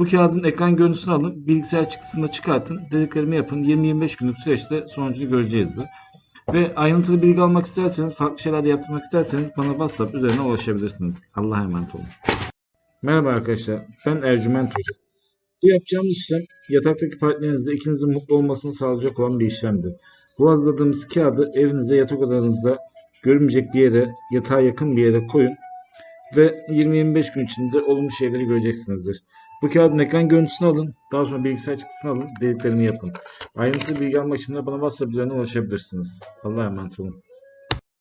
Bu kağıdın ekran görüntüsünü alın, bilgisayar çıktısını çıkartın, dediklerimi yapın. 20-25 günlük süreçte sonucunu göreceğizdir. Ve ayrıntılı bilgi almak isterseniz, farklı şeyler de yaptırmak isterseniz bana WhatsApp üzerine ulaşabilirsiniz. Allah'a emanet olun. Merhaba arkadaşlar, ben Ercüment Hoca. Bu yapacağımız işlem yataktaki partnerinizle ikinizin mutlu olmasını sağlayacak olan bir işlemdir. Bu hazırladığımız kağıdı evinize yatak odanızda görünmeyecek bir yere, yatağa yakın bir yere koyun ve 20-25 gün içinde olumlu şeyleri göreceksinizdir. Bu kağıdın ekran görüntüsünü alın, daha sonra bilgisayar çıktısını alın, dediklerimi yapın. Ayrıntılı bilgi almak için de bana WhatsApp üzerinden ulaşabilirsiniz. Allah'a emanet olun.